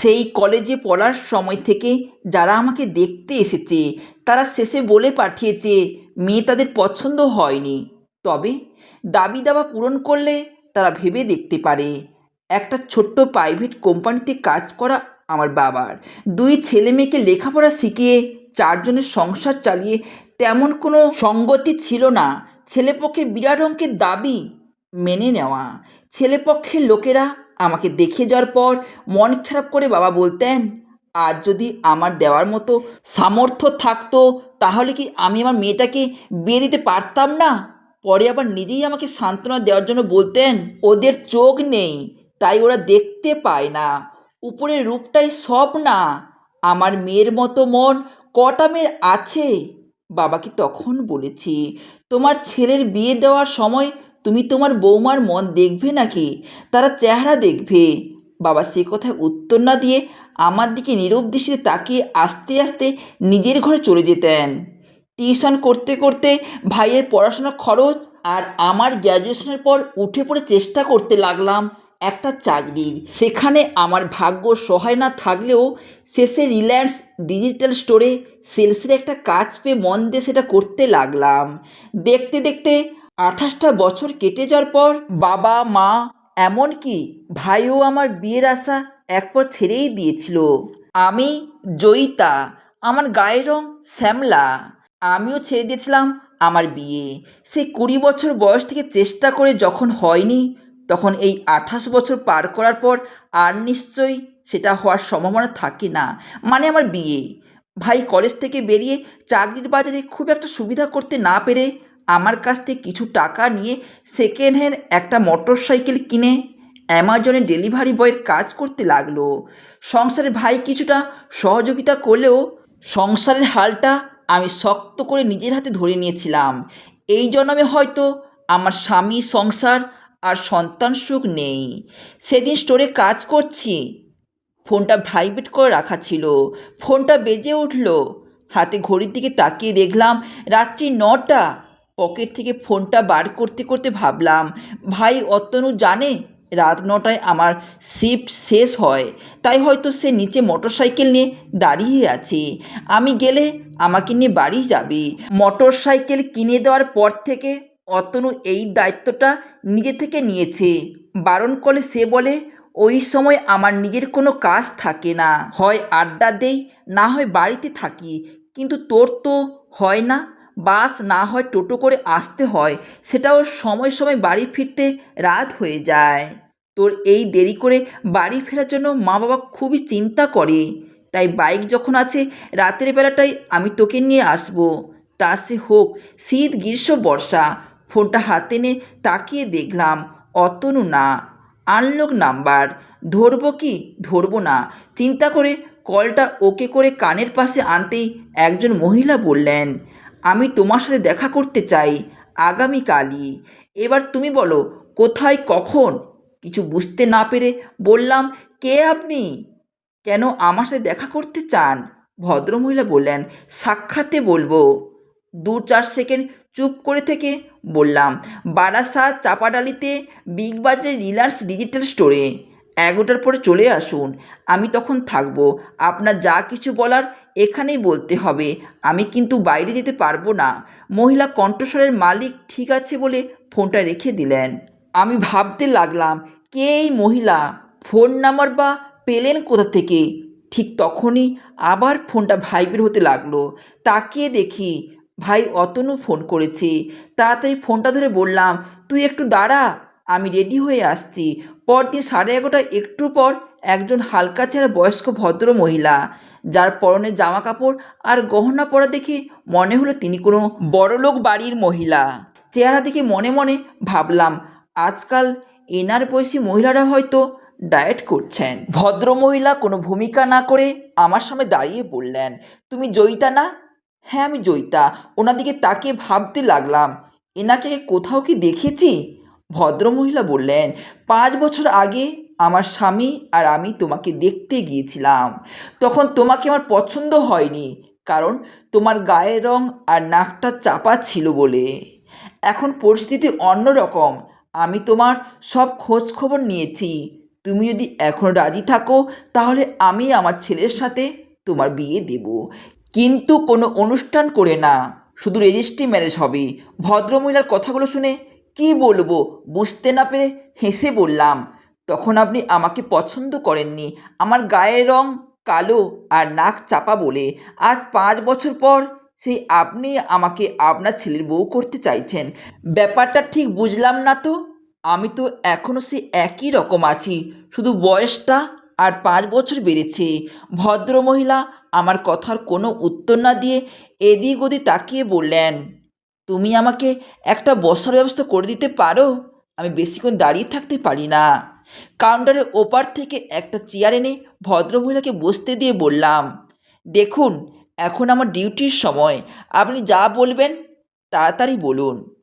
সেই কলেজে পড়ার সময় থেকে যারা আমাকে দেখতে এসেছে, তারা শেষে বলে পাঠিয়েছে, মেয়ে তাদের পছন্দ হয়নি। তবে দাবি দাবা পূরণ করলে তারা ভেবে দেখতে পারে, একটা ছোট্ট প্রাইভেট কোম্পানিতে কাজ করা আমার বাবার। দুই ছেলে মেয়েকে লেখাপড়া শিখিয়ে চারজনের সংসার চালিয়ে তেমন কোনো সঙ্গতি ছিল না। ছেলেপক্ষে বিরাট অঙ্কের দাবি মেনে নেওয়া। ছেলেপক্ষের লোকেরা আমাকে দেখে যাওয়ার পর মন খারাপ করে বাবা বলতেন আর যদি আমার দেওয়ার মতো সামর্থ্য থাকতো, তাহলে কি আমি আমার মেয়েটাকে বিয়ে দিতে পারতাম না? পরে আবার নিজেই আমাকে সান্ত্বনা দেওয়ার জন্য বলতেন, ওদের চোখ নেই, তাই ওরা দেখতে পায় না। উপরের রূপটাই সব না। আমার মেয়ের মতো মন কটা মেয়ের আছে? বাবাকে তখন বলেছি, তোমার ছেলের বিয়ে দেওয়ার সময় তুমি তোমার বৌমার মন দেখবে নাকি? তারা চেহারা দেখবে। বাবা সে কথায় উত্তর না দিয়ে আমার দিকে নীরব দৃষ্টিতে তাকিয়ে আস্তে আস্তে নিজের ঘরে চলে যেতেন। টিউশন করতে করতে ভাইয়ের পড়াশোনার খরচ আর আমার গ্র্যাজুয়েশনের পর উঠে পড়ে চেষ্টা করতে লাগলাম একটা চাকরির। সেখানে আমার ভাগ্য সহায় না থাকলেও শেষে রিলায়েন্স ডিজিটাল স্টোরে সেলসের একটা কাজ পেয়ে মন দিয়ে সেটা করতে লাগলাম। দেখতে দেখতে আঠাশটা বছর কেটে যাওয়ার পর বাবা, মা, এমনকি ভাইও আমার বিয়ের আশা একপর ছেড়েই দিয়েছিল। আমি জয়িতা, আমার গায়ের রং শ্যামলা। আমিও ছেড়ে দিয়েছিলাম আমার বিয়ে। সেই কুড়ি বছর বয়স থেকে চেষ্টা করে যখন হয়নি, তখন এই আঠাশ বছর পার করার পর আর নিশ্চয়ই সেটা হওয়ার সম্ভাবনা থাকে না। মানে আমার বিয়ে। ভাই কলেজ থেকে বেরিয়ে চাকরির বাজারে খুব একটা সুবিধা করতে না পেরে আমার কাছ থেকে কিছু টাকা নিয়ে সেকেন্ড হ্যান্ড একটা মোটর সাইকেল কিনে অ্যামাজনে ডেলিভারি বয়ের কাজ করতে লাগল। সংসারে ভাই কিছুটা সহযোগিতা করলেও সংসারের হালটা আমি শক্ত করে নিজের হাতে ধরে নিয়েছিলাম। এই জন্মে হয়তো আমার স্বামী, সংসার আর সন্তান সুখ নেই। সেদিন স্টোরে কাজ করছি। ফোনটা প্রাইভেট করে রাখা ছিল। ফোনটা বেজে উঠল। হাতে ঘড়ির দিকে তাকিয়ে দেখলাম রাত্রি নটা। পকেট থেকে ফোনটা বার করতে করতে ভাবলাম, ভাই, অতনু জানে রাত নটায় আমার শিফট শেষ হয়, তাই হয়তো সে নিচে মোটরসাইকেল নিয়ে দাঁড়িয়ে আছে। আমি গেলে আমাকে নিয়ে বাড়ি যাবে। মোটর সাইকেল কিনে দেওয়ার পর থেকে অতনু এই দায়িত্বটা নিজে থেকে নিয়েছে। বারণ করলে সে বলে, ওই সময় আমার নিজের কোনো কাজ থাকে না। হয় আড্ডা দেই, না হয় বাড়িতে থাকি। কিন্তু তোর তো হয় না। বাস না হয় টোটো করে আসতে হয়, সেটাও সময় সময় বাড়ি ফিরতে রাত হয়ে যায়। তোর এই দেরি করে বাড়ি ফেরার জন্য মা বাবা খুবই চিন্তা করে। তাই বাইক যখন আছে, রাতের বেলাটাই আমি তোকে নিয়ে আসব। তা সে হোক, শীত, গ্রীষ্ম, বর্ষা। ফোনটা হাতে নিয়ে তাকিয়ে দেখলাম, অতনু না। Unlock number. ধরবো কি? ধরবো না। চিন্তা করে কলটা ওকে করে কানের পাশে আনতেই একজন মহিলা বললেন আমি তোমার সাথে দেখা করতে চাই আগামীকালই। এবার তুমি বলো, কোথায়, কখন? কিছু বুঝতে না পেরে বললাম, কে আপনি? কেন আমার সাথে দেখা করতে চান? ভদ্রমহিলা বললেন, সাক্ষাতে বলব। দু চার সেকেন্ড চুপ করে থেকে বললাম বারাসাত চাপাডালিতে বিগ বাজারে রিলায়েন্স ডিজিটাল স্টোরে। এগারোটার পরে চলে আসুন। আমি তখন থাকব। আপনার যা কিছু বলার এখানেই বলতে হবে। আমি কিন্তু বাইরে যেতে পারব না। মহিলা কণ্ঠস্বরের মালিক ঠিক আছে বলে ফোনটা রেখে দিলেন। আমি ভাবতে লাগলাম, কে এই মহিলা? ফোন নাম্বার বা পেলেন কোথা থেকে? ঠিক তখনই আবার ফোনটা ভাইবের হতে লাগল। তাকিয়ে দেখি ভাই অতনু ফোন করেছে। তাড়াতাড়ি ফোনটা ধরে বললাম, তুই একটু দাঁড়া, আমি রেডি হয়ে আসছি। পরদিন সাড়ে এগারোটা একটু পর একজন হালকা চেহারা বয়স্ক ভদ্র মহিলা। যার পরনে জামা কাপড় আর গহনা পরা দেখে মনে হলো তিনি কোনো বড়লোক বাড়ির মহিলা। চেহারা দেখে মনে মনে ভাবলাম, আজকাল এনার বয়সী মহিলারা হয়তো ডায়েট করছেন। ভদ্র মহিলা কোনো ভূমিকা না করে আমার সামনে দাঁড়িয়ে বললেন, তুমি জয়িতা না? হ্যাঁ আমি জয়িতা। ওনাদিকে তাকিয়ে ভাবতে লাগলাম, এনাকে কোথাও কি দেখেছি? ভদ্রমহিলা বললেন, পাঁচ বছর আগে আমার স্বামী আর আমি তোমাকে দেখতে গিয়েছিলাম। তখন তোমাকে আমার পছন্দ হয়নি, কারণ তোমার গায়ের রং আর নাকটা চাপা ছিল বলে। এখন পরিস্থিতি অন্যরকম আমি তোমার সব খোঁজ খবর নিয়েছি। তুমি যদি এখন রাজি থাকো, তাহলে আমি আমার ছেলের সাথে তোমার বিয়ে দেব। কিন্তু কোনো অনুষ্ঠান করে না। শুধু রেজিস্ট্রি ম্যারেজ হবে। ভদ্রমহিলার কথাগুলো শুনে কি বলব? বুঝতে না পেরে হেসে বললাম, তখন আপনি আমাকে পছন্দ করেননি। আমার গায়ের রং কালো আর নাক চাপা বলে। আজ পাঁচ বছর পর সেই আপনি আমাকে আপনার ছেলের বউ করতে চাইছেন। ব্যাপারটা ঠিক বুঝলাম না তো? আমি তো এখনও সে একই রকম আছি। শুধু বয়সটা আর পাঁচ বছর বেড়েছে। ভদ্রমহিলা আমার কথার কোনো উত্তর না দিয়ে এদিক ওদিক তাকিয়ে বললেন তুমি আমাকে একটা বসার ব্যবস্থা করে দিতে পারো? আমি বেশিক্ষণ দাঁড়িয়ে থাকতে পারি না। কাউন্টারের ওপার থেকে একটা চেয়ার এনে ভদ্রমহিলাকে বসতে দিয়ে বললাম, দেখুন, এখন আমার ডিউটির সময়। আপনি যা বলবেন, তাড়াতাড়ি বলুন।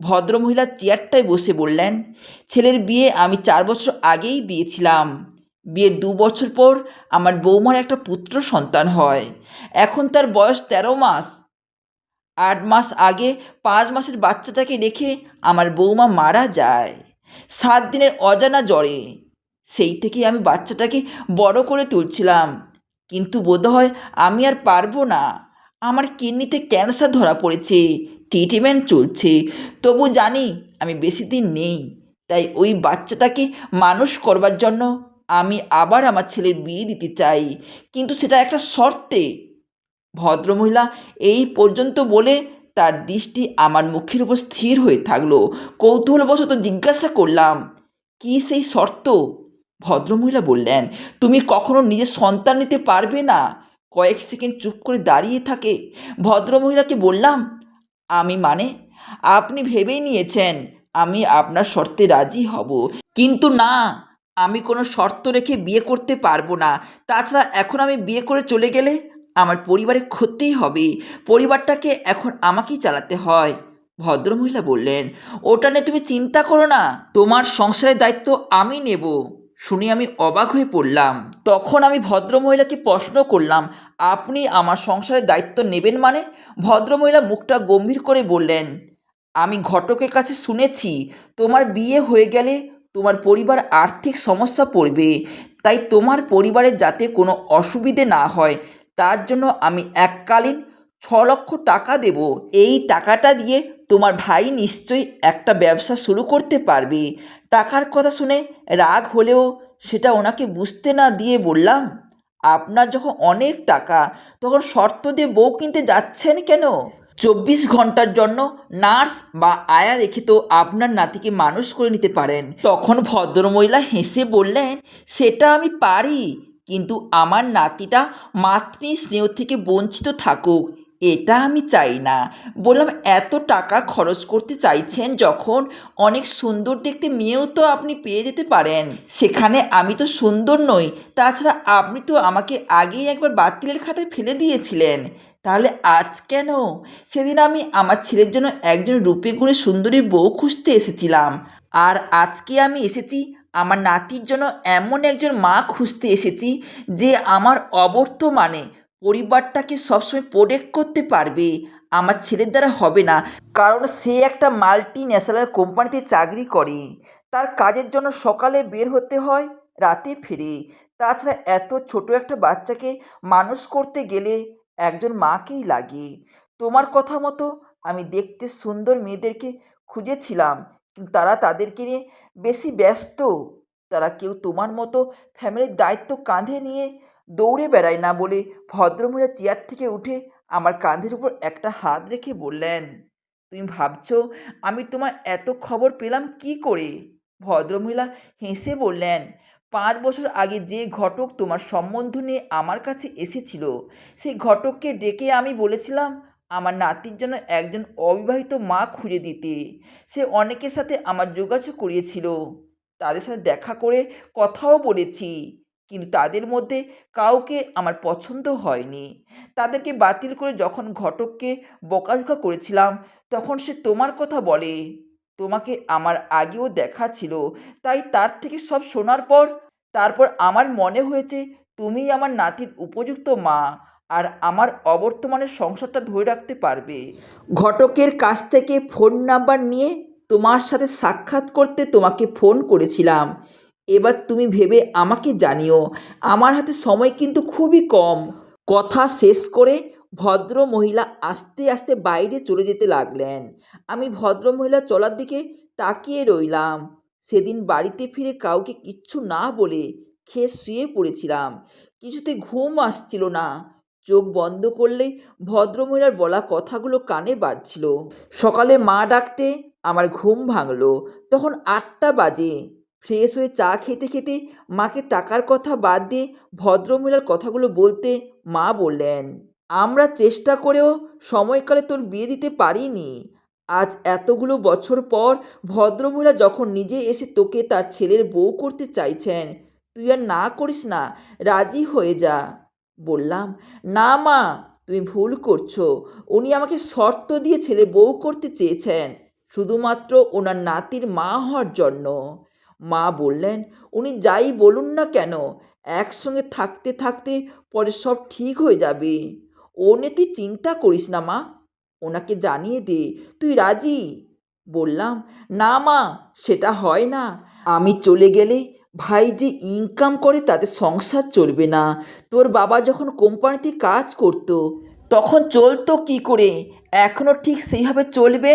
ভদ্রমহিলা চেয়ারটায় বসে বললেন, ছেলের বিয়ে আমি চার বছর আগেই দিয়েছিলাম। বিয়ের দু বছর পর আমার বৌমার একটা পুত্র সন্তান হয়। এখন তার বয়স তেরো মাস। আট মাস আগে পাঁচ মাসের বাচ্চাটাকে রেখে আমার বৌমা মারা যায়। সাত দিনের অজানা জ্বরে। সেই থেকে আমি বাচ্চাটাকে বড় করে তুলছিলাম। কিন্তু বোধহয় আমি আর পারব না। আমার কিডনিতে ক্যান্সার ধরা পড়েছে, ট্রিটমেন্ট চলছে। তবু জানি আমি বেশি দিন নেই। তাই ওই বাচ্চাটাকে মানুষ করবার জন্য আমি আবার আমার ছেলের বিয়ে দিতে চাই। কিন্তু সেটা একটা শর্তে। ভদ্রমহিলা, এই পর্যন্ত বলে তার দৃষ্টি আমার মুখের উপর স্থির হয়ে থাকল। কৌতূহলবশত জিজ্ঞাসা করলাম, কি সেই শর্ত? ভদ্রমহিলা বললেন, তুমি কখনো নিজের সন্তান নিতে পারবে না। কয়েক সেকেন্ড চুপ করে দাঁড়িয়ে থাকে। ভদ্রমহিলাকে বললাম, আমি মানে? আপনি ভেবেই নিয়েছেন আমি আপনার শর্তে রাজি হব। কিন্তু না, আমি কোনো শর্ত রেখে বিয়ে করতে পারব না। তাছাড়া এখন আমি বিয়ে করে চলে গেলে আমার পরিবারে ক্ষতিই হবে। পরিবারটাকে এখন আমাকেই চালাতে হয়। ভদ্রমহিলা বললেন, ওটা নিয়ে তুমি চিন্তা করো না। তোমার সংসারের দায়িত্ব আমি নেব। শুনে আমি অবাক হয়ে পড়লাম। তখন আমি ভদ্রমহিলাকে প্রশ্ন করলাম, আপনি আমার সংসারের দায়িত্ব নেবেন মানে? ভদ্রমহিলা মুখটা গম্ভীর করে বললেন, আমি ঘটকের কাছে শুনেছি, তোমার বিয়ে হয়ে গেলে তোমার পরিবার আর্থিক সমস্যা পড়বে। তাই তোমার পরিবারের যাতে কোনো অসুবিধে না হয় তার জন্য আমি এককালীন ছ লক্ষ টাকা দেব। এই টাকাটা দিয়ে তোমার ভাই নিশ্চয়ই একটা ব্যবসা শুরু করতে পারবে। টাকার কথা শুনে রাগ হলেও সেটা ওনাকে বুঝতে না দিয়ে বললাম, আপনার যখন অনেক টাকা, তখন শর্ত দিয়ে বউ কিনতে যাচ্ছেন কেন? চব্বিশ ঘণ্টার জন্য নার্স বা আয়া রেখে তো আপনার নাতিকে মানুষ করে নিতে পারেন। তখন ভদ্রমহিলা হেসে বললেন, সেটা আমি পারি কিন্তু আমার নাতিটা মাতৃ স্নেহ থেকে বঞ্চিত থাকুক, এটা আমি চাই না। বললাম, এত টাকা খরচ করতে চাইছেন যখন? অনেক সুন্দর দেখতে মেয়েও তো আপনি পেয়ে যেতে পারেন। সেখানে আমি তো সুন্দর নই। তাছাড়া আপনি তো আমাকে আগেই একবার বাতিলের খাতায় ফেলে দিয়েছিলেন। তাহলে আজ কেন? সেদিন আমি আমার ছেলের জন্য একজন রূপে গুণে সুন্দরী বউ খুঁজতে এসেছিলাম। আর আজকে আমি এসেছি আমার নাতির জন্য এমন একজন মা খুঁজতে এসেছি যে আমার অবর্তমানে পরিবারটাকে সবসময় প্রোটেক্ট করতে পারবে। আমার ছেলের দ্বারা হবে না, কারণ সে একটা মাল্টি ন্যাশনাল কোম্পানিতে চাকরি করে। তার কাজের জন্য সকালে বের হতে হয়, রাতে ফিরে। তাছাড়া এত ছোট একটা বাচ্চাকে মানুষ করতে গেলে একজন মাকেই লাগে। তোমার কথা মতো আমি দেখতে সুন্দর মেয়েদেরকে খুঁজেছিলাম, কিন্তু তারা তাদেরকে নিয়ে বেশি ব্যস্ত। তারা কেউ তোমার মতো ফ্যামিলির দায়িত্ব কাঁধে নিয়ে দৌড়ে বেড়ায় না বলে ভদ্রমহিলা চেয়ার থেকে উঠে আমার কাঁধের উপর একটা হাত রেখে বললেন, তুমি ভাবছ আমি তোমার এত খবর পেলাম কি করে? ভদ্রমহিলা হেসে বললেন, পাঁচ বছর আগে যে ঘটক তোমার সম্বন্ধ নিয়ে আমার কাছে এসেছিল, সেই ঘটককে ডেকে আমি বলেছিলাম আমার নাতির জন্য একজন অবিবাহিত মা খুঁজে দিতে। সে অনেকের সাথে আমার যোগাযোগ করিয়েছিল। তাদের সাথে দেখা করে কথাও বলেছি, কিন্তু তাদের মধ্যে কাউকে আমার পছন্দ হয়নি। তাদেরকে বাতিল করে যখন ঘটককে বকাঝকা করেছিলাম, তখন সে তোমার কথা বলে। তোমাকে আমার আগেও দেখা ছিল, তাই তার থেকে সব শোনার পর, তারপর আমার মনে হয়েছে, তুমিই আমার নাতির উপযুক্ত মা। আর আমার অবর্তমানের সংসারটা ধরে রাখতে পারবে। ঘটকের কাছ থেকে ফোন নাম্বার নিয়ে তোমার সাথে সাক্ষাৎ করতে তোমাকে ফোন করেছিলাম। এবার তুমি ভেবে আমাকে জানিও, আমার হাতে সময় কিন্তু খুবই কম। কথা শেষ করে ভদ্র মহিলা আস্তে আস্তে বাইরে চলে যেতে লাগলেন। আমি ভদ্র মহিলা চলার দিকে তাকিয়ে রইলাম। সেদিন বাড়িতে ফিরে কাউকে কিচ্ছু না বলে খেয়ে শুয়ে পড়েছিলাম। কিছুতে ঘুম আসছিল না। চোখ বন্ধ করলেই ভদ্রমহিলার বলা কথাগুলো কানে বাজছিল। সকালে মা ডাকতে আমার ঘুম ভাঙলো। তখন আটটা বাজে। ফ্রেশ হয়ে চা খেতে খেতে মাকে টাকার কথা বাদ দিয়ে ভদ্রমহিলার কথাগুলো বলতে মা বললেন, আমরা চেষ্টা করেও সময়কালে তোর বিয়ে দিতে পারিনি। আজ এতগুলো বছর পর ভদ্রমহিলা যখন নিজে এসে তোকে তার ছেলের বউ করতে চাইছেন, তুই আর না করিস না, রাজি হয়ে যা। বললাম, না মা, তুমি ভুল করছ। উনি আমাকে শর্ত দিয়ে ছেলে বউ করতে চেয়েছেন, শুধুমাত্র ওনার নাতির মা হওয়ার জন্য। মা বললেন, উনি যাই বলুন না কেন, একসঙ্গে থাকতে থাকতে পরে সব ঠিক হয়ে যাবে। ও তুই চিন্তা করিস না মা, ওনাকে জানিয়ে দে, তুই রাজি? বললাম, না মা, সেটা হয় না। আমি চলে গেলে ভাই যে ইনকাম করে তাতে সংসার চলবে না। তোর বাবা যখন কোম্পানিতে কাজ করতো, তখন চলতো কি করে? এখনও ঠিক সেইভাবে চলবে?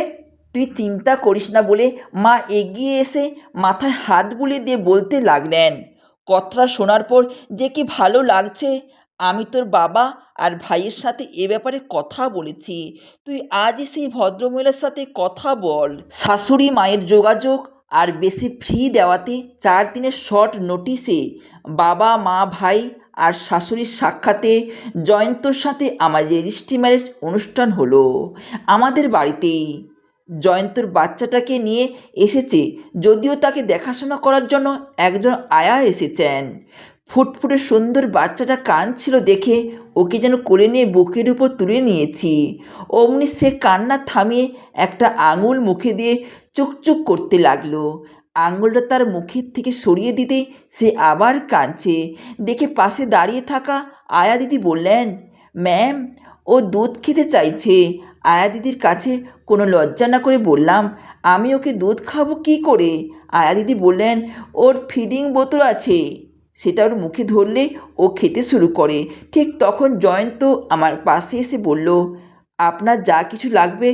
তুই চিন্তা করিস না বলে মা এগিয়ে এসে মাথায় হাত বুলিয়ে দিয়ে বলতে লাগলেন। কথাটা শোনার পর যে কি ভালো লাগছে, আমি তোর বাবা আর ভাইয়ের সাথে এ ব্যাপারে কথা বলেছি। তুই আজই সেই ভদ্রমহিলার সাথে কথা বল। শাশুড়ি মায়ের যোগাযোগ আর বেশি ফ্রি দেওয়াতে চার দিনের শর্ট নোটিসে বাবা, মা, ভাই আর শাশুড়ির সাক্ষাতে জয়ন্তর সাথে আমার রেজিস্ট্রি ম্যারেজ অনুষ্ঠান হলো আমাদের বাড়িতেই জয়ন্তর বাচ্চাটাকে নিয়ে এসেছে, যদিও তাকে দেখাশোনা করার জন্য একজন আয়া এসেছেন। ফুটফুটে সুন্দর বাচ্চাটা কাঁদছিল দেখে ওকে যেন কোলে নিয়ে বুকের উপর তুলে নিয়েছি। অমনি সে কান্না থামিয়ে একটা আঙুল মুখে দিয়ে চুকচুক করতে লাগল। আঙুলটা তার মুখের থেকে সরিয়ে দিতেই সে আবার কাঁদছে। দেখে পাশে দাঁড়িয়ে থাকা আয়া দিদি বললেন, ম্যাম, ও দুধ খেতে চাইছে। আয়া দিদির কাছে কোনো লজ্জা না করে বললাম, আমি ওকে দুধ খাব কি করে? আয়া দিদি বললেন, ওর ফিডিং বোতল আছে। সেটা ওর মুখে ধরলে ও খেতে শুরু করে। ঠিক তখন জয়ন্ত আমার পাশে এসে বলল, আপনার যা কিছু লাগবে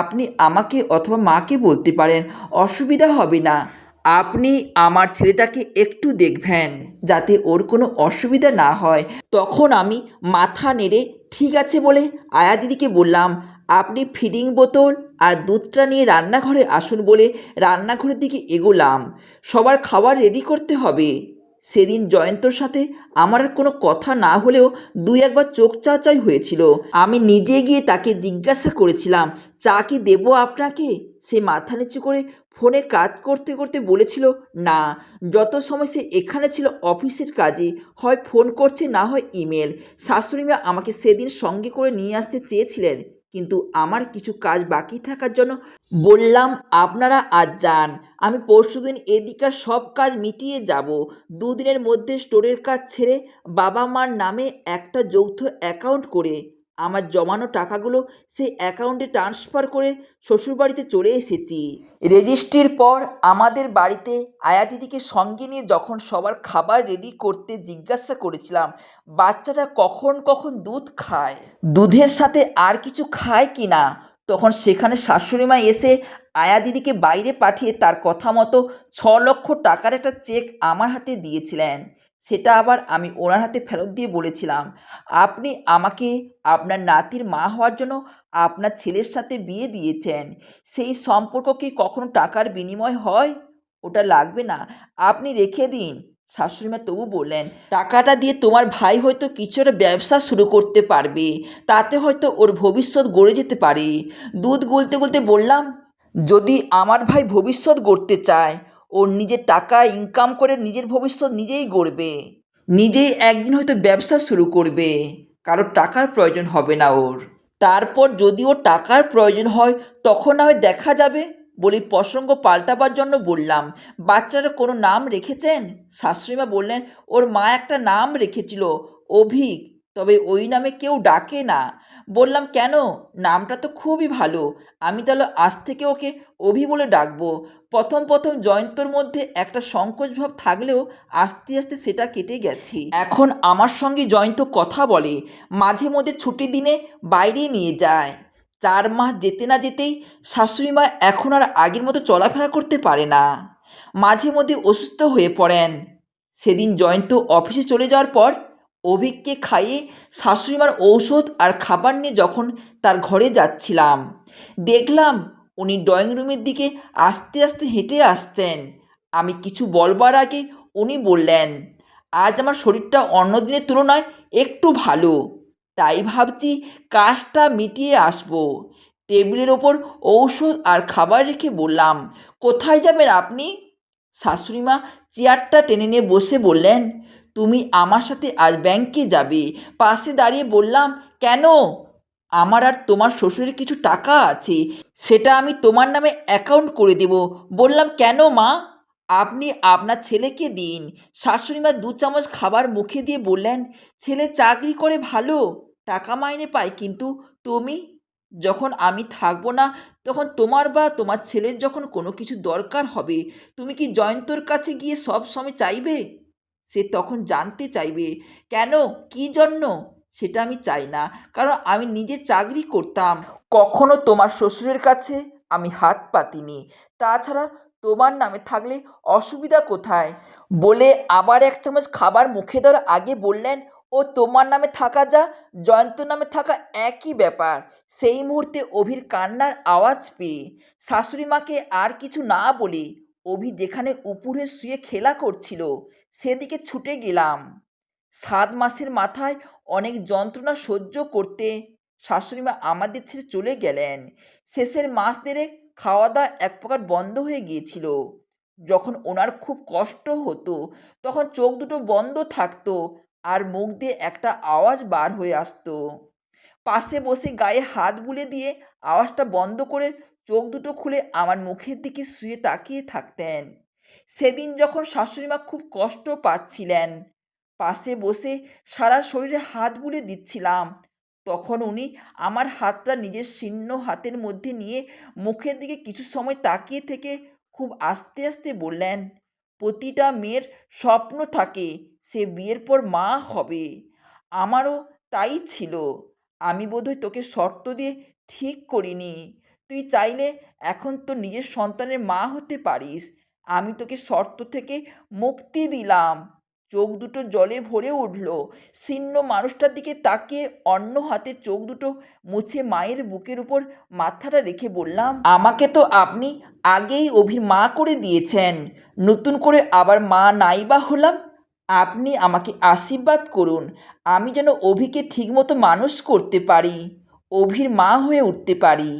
আপনি আমাকে অথবা মাকে বলতে পারেন, অসুবিধা হবে না। আপনি আমার ছেলেটাকে একটু দেখবেন যাতে ওর কোনো অসুবিধা না হয়। তখন আমি মাথা নেড়ে, ঠিক আছে বলে আয়া দিদিকে বললাম, আপনি ফিডিং বোতল আর দুধটা নিয়ে রান্নাঘরে আসুন বলে রান্নাঘরের দিকে এগোলাম। সবার খাবার রেডি করতে হবে। সেদিন জয়ন্তর সাথে আমার আর কোনো কথা না হলেও দুই একবার চোখ চাচাই হয়েছিল। আমি নিজে গিয়ে তাকে জিজ্ঞাসা করেছিলাম, চা কি দেবো আপনাকে? সে মাথা নিচু করে ফোনে কাজ করতে করতে বলেছিল, না। যত সময় সে এখানে ছিল অফিসের কাজে, হয় ফোন করছে না হয় ইমেল। শাশুড়িমা আমাকে সেদিন সঙ্গে করে নিয়ে আসতে চেয়েছিলেন। কিন্তু আমার কিছু কাজ বাকি থাকার জন্য বললাম, আপনারা আজ যান। আমি পরশুদিন এদিকার সব কাজ মিটিয়ে যাব। দুদিনের মধ্যে স্টোরের কাজ ছেড়ে বাবা মার নামে একটা যৌথ অ্যাকাউন্ট করে আমার জমানো টাকাগুলো সেই অ্যাকাউন্টে ট্রান্সফার করে শ্বশুরবাড়িতে চলে এসেছি। রেজিস্ট্রির পর আমাদের বাড়িতে আয়া দিদিকে সঙ্গে নিয়ে যখন সবার খাবার রেডি করতে জিজ্ঞাসা করেছিলাম, বাচ্চাটা কখন কখন দুধ খায়? দুধের সাথে আর কিছু খায় কি না? তখন সেখানে শাশুড়িমা এসে আয়া দিদিকে বাইরে পাঠিয়ে তার কথা মতো ছ লক্ষ টাকার একটা চেক আমার হাতে দিয়েছিলেন। সেটা আবার আমি ওনার হাতে ফেরত দিয়ে বলেছিলাম। আপনি আমাকে আপনার নাতির মা হওয়ার জন্য আপনার ছেলের সাথে বিয়ে দিয়েছেন। সেই সম্পর্ক কি কখনো টাকার বিনিময় হয়? ওটা লাগবে না। আপনি রেখে দিন। শাশুড়িমা তবু বললেন, টাকাটা দিয়ে তোমার ভাই হয়তো কিছু একটা ব্যবসা শুরু করতে পারবে। তাতে হয়তো ওর ভবিষ্যৎ গড়ে যেতে পারে। দুধ গলতে গলতে বললাম, যদি আমার ভাই ভবিষ্যৎ গড়তে চায় ওর নিজের টাকা ইনকাম করে নিজের ভবিষ্যৎ নিজেই গড়বে। নিজেই একদিন হয়তো ব্যবসা শুরু করবে। কারোর টাকার প্রয়োজন হবে না ওর। তারপর যদি ওর টাকার প্রয়োজন হয়, তখন না হয় দেখা যাবে বলি প্রসঙ্গ পাল্টাবার জন্য বললাম। বাচ্চারা কোনো নাম রেখেছেন? শাশুড়িমা বললেন, ওর মা একটা নাম রেখেছিল, অভিক। তবে ওই নামে কেউ ডাকে না। বললাম, কেন? নামটা তো খুবই ভালো। আমি তাহলে আজ থেকে ওকে অভি বলে ডাকবো। প্রথম প্রথম জয়ন্তর মধ্যে একটা সংকোচ ভাব থাকলেও আস্তে আস্তে সেটা কেটে গেছে। এখন আমার সঙ্গে জয়ন্ত কথা বলে। মাঝে মধ্যে ছুটির দিনে বাইরে নিয়ে যায়। চার মাস যেতে না যেতেই শাশুড়ি মা এখন আর আগের মতো চলাফেরা করতে পারে না। মাঝে মধ্যে অসুস্থ হয়ে পড়েন। সেদিন জয়ন্ত অফিসে চলে যাওয়ার পর অভিককে খাইয়ে শাশুড়িমার ঔষধ আর খাবার নিয়ে যখন তার ঘরে যাচ্ছিলাম। দেখলাম উনি ড্রয়িং রুমের দিকে আস্তে আস্তে হেঁটে আসছেন। আমি কিছু বলবার আগে উনি বললেন, আজ আমার শরীরটা অন্য দিনের তুলনায় একটু ভালো। তাই ভাবছি কাজটা মিটিয়ে আসব। টেবিলের ওপর ঔষধ আর খাবার রেখে বললাম, কোথায় যাবেন আপনি? শাশুড়িমা চেয়ারটা টেনে নিয়ে বসে বললেন তুমি আমার সাথে আজ ব্যাংকে যাবে। পাশে দাঁড়িয়ে বললাম, কেন? আমার আর তোমার শ্বশুরের কিছু টাকা আছে, সেটা আমি তোমার নামে অ্যাকাউন্ট করে দেব। বললাম, কেন মা? আপনি আপনার ছেলেকে দিন। শাশুড়িমা দু চামচ খাবার মুখে দিয়ে বললেন, ছেলে চাকরি করে ভালো, টাকা মাইনে পায়, কিন্তু তুমি যখন আমি থাকব না, তখন তোমার বা তোমার ছেলের যখন কোনো কিছু দরকার হবে, তুমি কি জয়ন্তর কাছে গিয়ে সব সময় চাইবে? সে তখন জানতে চাইবে, কেন? কি জন্য? সেটা আমি চাই না, কারণ আমি নিজে চাকরি করতাম। কখনো তোমার শ্বশুরের কাছে আমি হাত পাতিনি। তাছাড়া তোমার নামে থাকলে অসুবিধা কোথায়? বলে আবার এক চামচ খাবার মুখে দেওয়ার আগে বললেন, ও তোমার নামে থাকা যা, জয়ন্ত নামে থাকা একই ব্যাপার। সেই মুহূর্তে অভির কান্নার আওয়াজ পেয়ে শাশুড়ি মাকে আর কিছু না বলে অভি যেখানে উপরে শুয়ে খেলা করছিল সেদিকে ছুটে গেলাম। সাত মাসের মাথায় অনেক যন্ত্রণা সহ্য করতে শাশুড়িমা আমাদের ছেড়ে চলে গেলেন। শেষের মাস দেড়েক খাওয়া দাওয়া এক প্রকার বন্ধ হয়ে গিয়েছিল। যখন ওনার খুব কষ্ট হতো, তখন চোখ দুটো বন্ধ থাকতো আর মুখ দিয়ে একটা আওয়াজ বার হয়ে আসতো। পাশে বসে গায়ে হাত বুলে দিয়ে আওয়াজটা বন্ধ করে চোখ দুটো খুলে আমার মুখের দিকে শুয়ে তাকিয়ে থাকতেন। সেদিন যখন শাশুড়িমা খুব কষ্ট পাচ্ছিলেন, পাশে বসে সারা শরীরে হাত বুলে দিচ্ছিলাম, তখন উনি আমার হাতটা নিজের শীর্ণ হাতের মধ্যে নিয়ে মুখের দিকে কিছু সময় তাকিয়ে থেকে খুব আস্তে আস্তে বললেন, প্রতিটা মেয়ের স্বপ্ন থাকে, সে বিয়ের পর মা হবে। আমারও তাই ছিল। আমি বোধহয় তোকে শর্ত দিয়ে ঠিক করিনি। তুই চাইলে এখন তো নিজের সন্তানের মা হতে পারিস। আমি তোকে শর্ত থেকে মুক্তি দিলাম। চোখ দুটো জলে ভরে উঠল। শীর্ণ মানুষটার দিকে তাকিয়ে অন্য হাতে চোখ দুটো মুছে মায়ের বুকের উপর মাথাটা রেখে বললাম, আমাকে তো আপনি আগেই অভির মা করে দিয়েছেন। নতুন করে আবার মা নাই বা হলাম। আপনি আমাকে আশীর্বাদ করুন। আমি যেন অভিকে ঠিকমতো মানুষ করতে পারি, অভির মা হয়ে উঠতে পারি।